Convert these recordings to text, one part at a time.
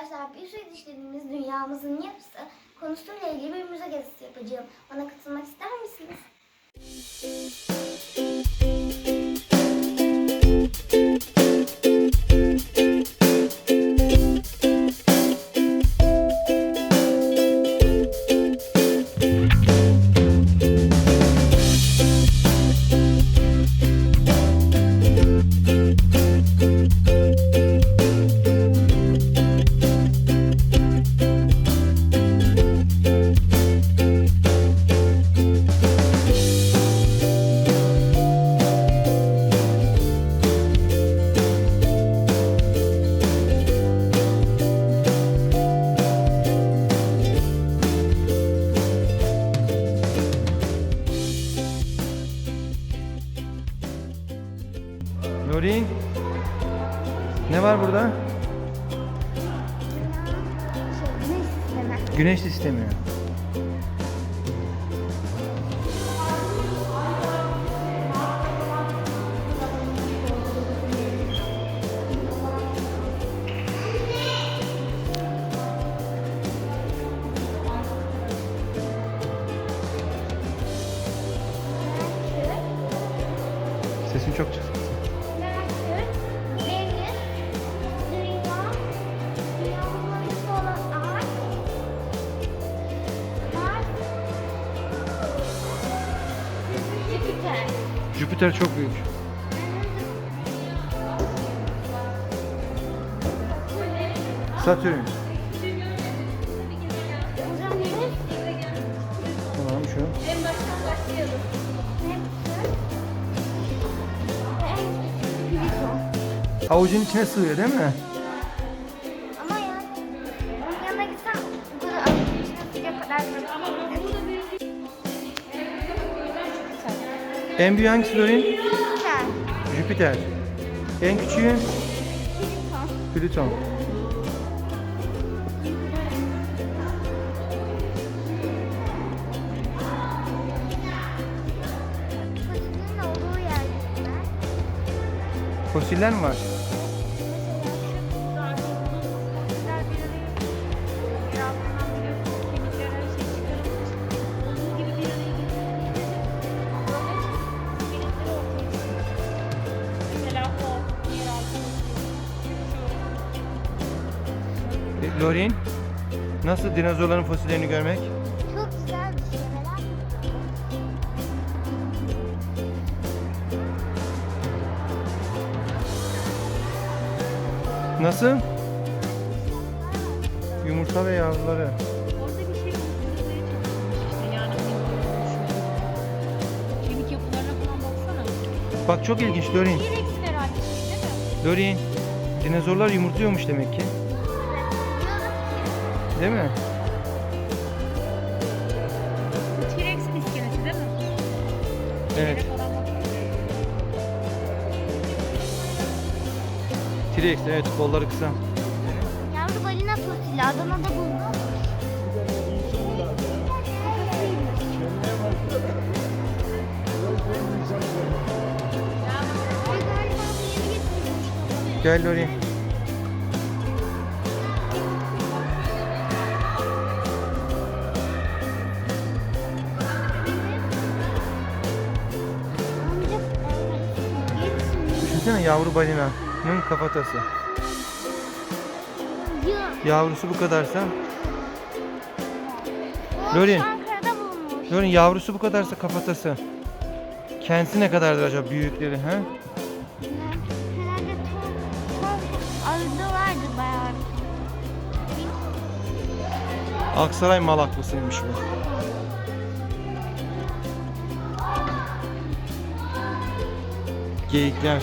arkadaşlar bir süre işlediğimiz dünyamızın yarısı konusuyla ilgili bir müze gezisi yapacağım. Bana katılmak ister misiniz? Güneş sistemi. Sesin Jüpiter çok büyük. Satürn. Tamam şu. Neptün ve Plüton. Avucun içine sığıyor değil mi? Ama ya, yanına gitsem bu kadar avucun içine sıcak kadar En büyüğü hangisi Lorin? Jüpiter, Jüpiter. En küçüğü Plüton. Plüton. Fosiller mi var? Lorin, nasıl dinozorların fosillerini görmek? Çok güzel bir şey. Merak ettim. Nasıl? Yumurta ve yavruları. Orada bir şey oluşturmaya çalışmış işte. Yani kemik yapılarına falan baksana. Bak çok ilginç Lorin. T-Rex'in herhalde şey değil mi? Lorin, dinozorlar yumurtluyormuş demek ki. Değil mi? T-Rex'in iskeleti değil mi? Evet. T-Rex evet kolları kısa. Yavru balina fosili Adana'da bulunmuş. Ve galiba bu yeni getirilmiş. Gel Lorin. Yavru balinanın kafatası. Ya, Yavrusu bu kadarsa. Lorin. Lorin yavrusu bu kadarsa kafatası. Kendisi ne kadardır acaba büyükleri ha? Herhalde ton, ton arıda vardı bayağı. Aksaray Malaklısıymış bu. Geyikler.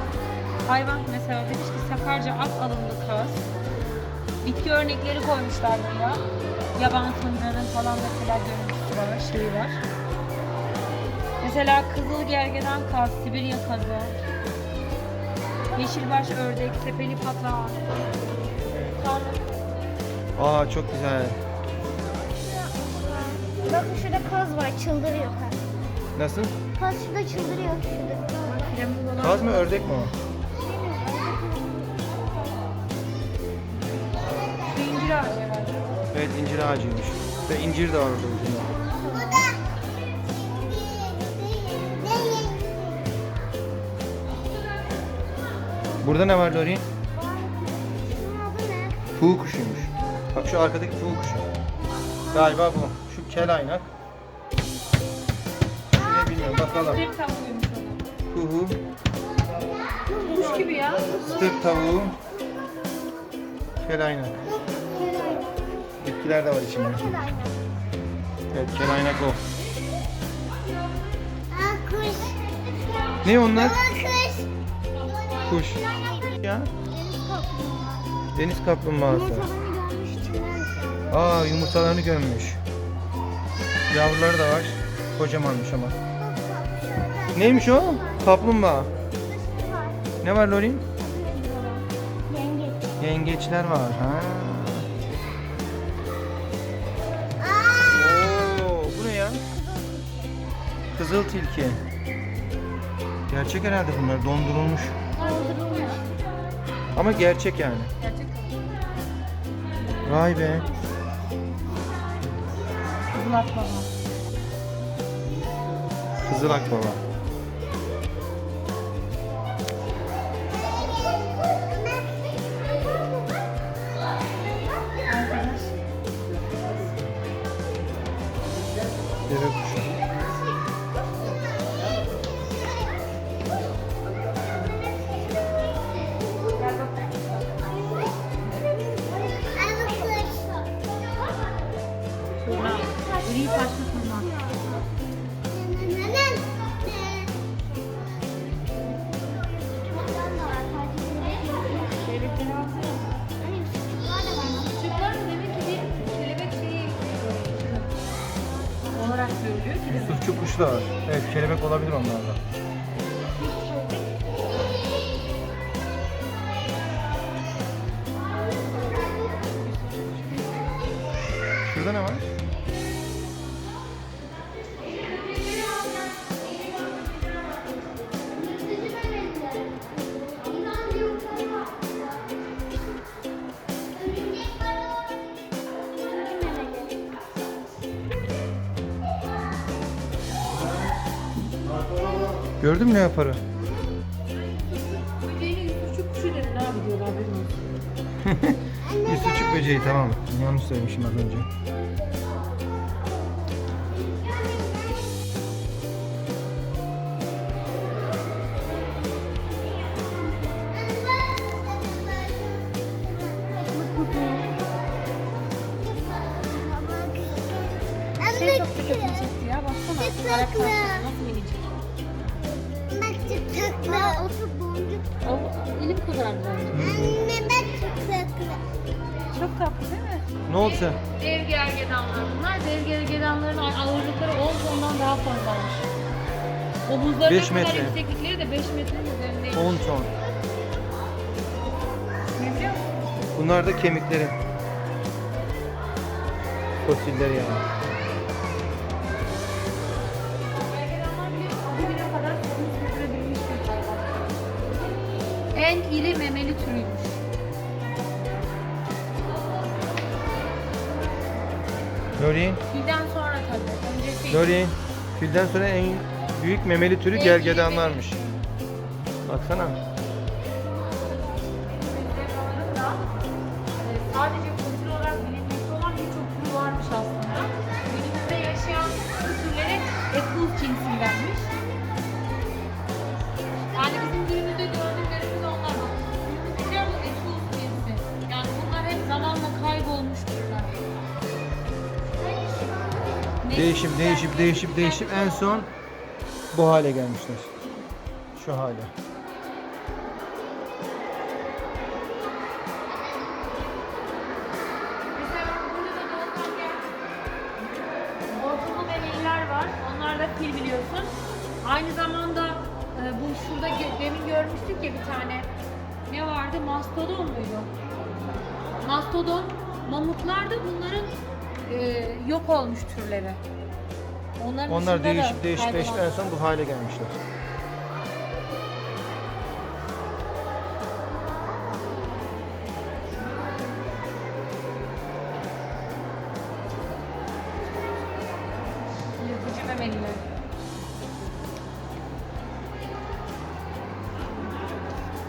hayvan mesela demiş ki Sakarca ak alımlı kaz. Bitki örnekleri koymuşlar buraya. Yaban fındığının falan mesela görüntüsü var, şeyi var. Mesela kızıl gergedan kaz, Sibirya kazı. Yeşilbaş ördek, tepeli. Sonra Aa çok güzel. Bakın şurada kaz var çıldırıyor kaz. Nasıl? Kaz şurada çıldırıyor şurada. flamingolar. Kaz mı ördek mi o? Evet incir ağacıymış. Ve incir de var orada ucunda. Burada ne var Lorin? Fuğu kuşuymuş. Bak şu arkadaki fuğu kuşu. Galiba bu. Şu kel aynak. Ne bilmiyorum bakalım. Bir tavuğuymuş Kuş gibi ya. stık tavuğu, kel aynak. Bitkiler de var içinde. Evet kel aynak o. Ne onlar? Kuş. Ya. Deniz kaplumbağası. Aa yumurtalarını gömmüş. Yavruları da var. Kocamanmış ama. Neymiş o? Kaplumbağa. Ne var Lorin? Yengeçler var. Ha. Kızıl tilki. Gerçek herhalde bunlar dondurulmuş. Ama gerçek yani. Gerçekten. Vay be. Kızıl akbaba. Kızıl akbaba. Da var. Evet kelebek olabilir onlardan. Gördün mü ne yaparı? Böceğine küçük kuşu dedin abi diyorlar benim olsun. Yusufçuk böceği tamam. Yanlış söylemişim az önce. Şey çok dikkatimi çekti ya baksana. Çok Sen? Dev gergedanlar bunlar. Dev gergedanların ağırlıkları 10 tondan daha fazlaymış. Omuzlarına Beş kadar metre. yükseklikleri de 5 metrenin üzerindeymiş. 10 ton. Bunlar da kemikleri. Fosilleri yani. Gergedanlar bile bugüne kadar sürdürebilmiş bir hayvan. En iri memeli türüymüş. Lorin, Filden sonra tabii. Önce fil. Lorin. Filden sonra en büyük memeli türü En iri gergedanlarmış. Baksana. değişip değişip değişip değişip en son bu hale gelmişler. Şu hale. pil biliyorsun. Aynı zamanda e, bu şurada demin görmüştük ya bir tane ne vardı? Mastodon muydu? Mastodon mamutlar da bunların e, yok olmuş türleri. Onların Onlar dışında da değişip değişip en son bu hale gelmişler. Yırtıcı memeliler.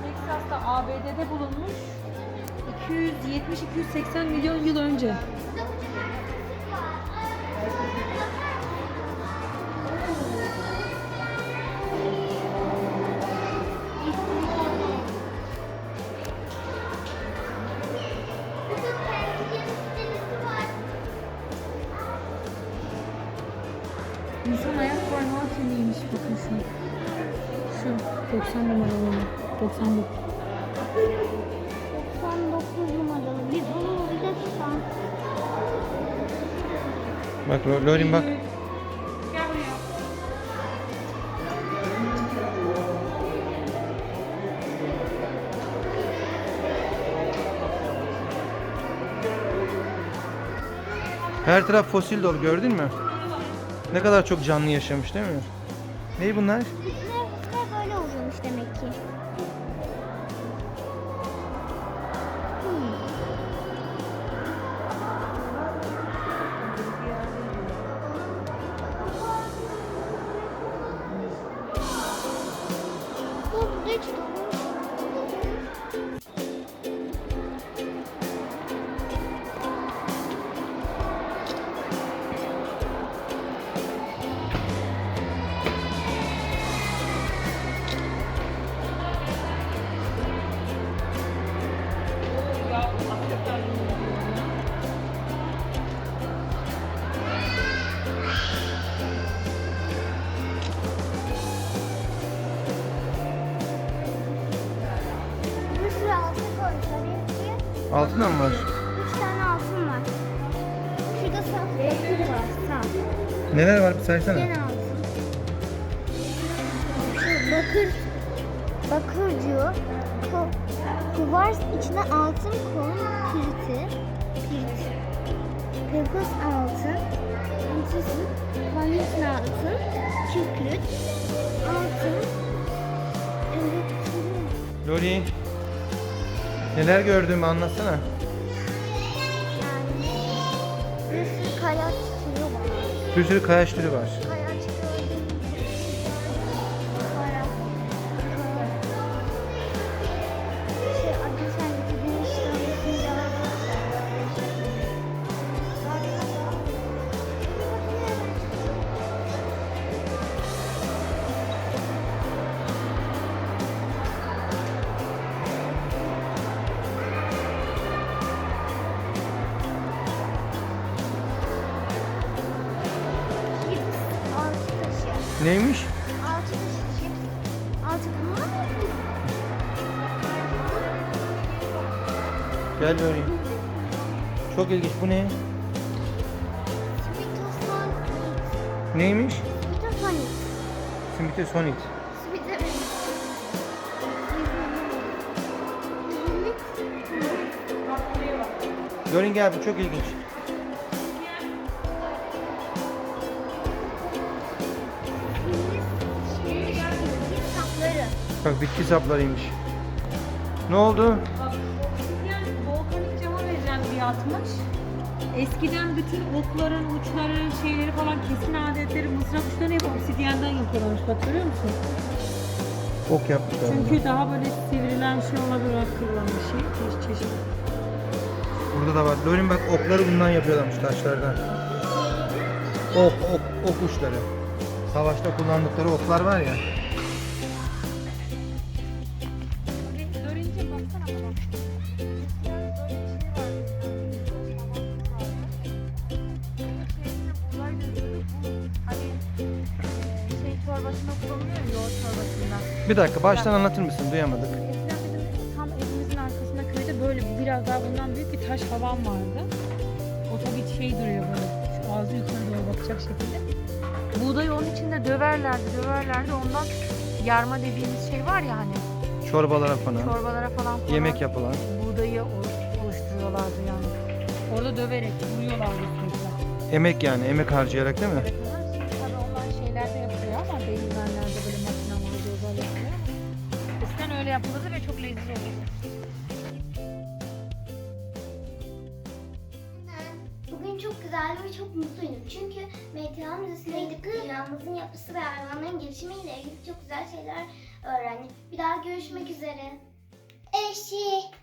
Texas'ta ABD'de bulunmuş 270-280 milyon yıl önce. 90 numaralı olan. 99. 99 numaralı. Biz onu bulacağız şu an. Bak Lo- Lorin bak. Gel buraya. Her taraf fosil dolu gördün mü? Ne kadar çok canlı yaşamış değil mi? Ney bunlar? Bu Altında mı var? üç tane altın var. Şurada saf bakır var. Saf. Neler var bir saysana. Gene altın. Şu bakır bakır diyor. Ko, kuvars içine altın koy. Piriti. Pirit. Pekos altın. Antisit. Vanilin altın. Kükürt. Altın. Elektrik. Neler gördüğümü anlatsana. Bir sürü kaya çıkıyor bana. Bir sürü kayaç türü var. Neymiş? Altı cips. Altı kuma mı? Gel Lorin. Çok ilginç. Bu ne? Neymiş? Smithsonian. Smithsonian. Lorin gel bu çok ilginç. Bak bitki saplarıymış. Ne oldu? Bak, obsidyen volkanik cama verilen bir atmış. Eskiden bütün okların uçları, şeyleri falan kesin adetleri mızrak uçlarını hep obsidyenden yapıyorlarmış. Bak görüyor musun? Ok yapmışlar. Çünkü daha böyle sivrilen şey olabilir akıllan bir şey. Çeşit çeşit. Burada da var. Lorin bak okları bundan yapıyorlarmış taşlardan. Ok, ok, ok uçları. Savaşta kullandıkları oklar var ya. Çorbasında kullanılıyor ya yoğurt çorbasında. Bir dakika baştan anlatır mısın? Duyamadık. Eskiden bizim tam evimizin arkasında köyde böyle biraz daha bundan büyük bir taş falan vardı. O tabii şey duruyor böyle. Şu ağzı yukarı doğru bakacak şekilde. buğdayı onun içinde döverlerdi, döverlerdi. Ondan yarma dediğimiz şey var ya hani Çorbalara falan. çorbalara falan falan Yemek yapılan. buğdayı oluş- oluşturuyorlardı yani. Orada döverek vuruyorlardı sürekli. Emek yani. Emek harcayarak değil mi? Evet, yapılırdı ve çok lezzetli olurdu. Bugün çok güzeldi ve çok mutluydum. Çünkü MTA Müzesi'ne gidip dünyamızın yapısı ve hayvanların gelişimiyle ilgili çok güzel şeyler öğrendim. Bir daha görüşmek üzere. Eşi.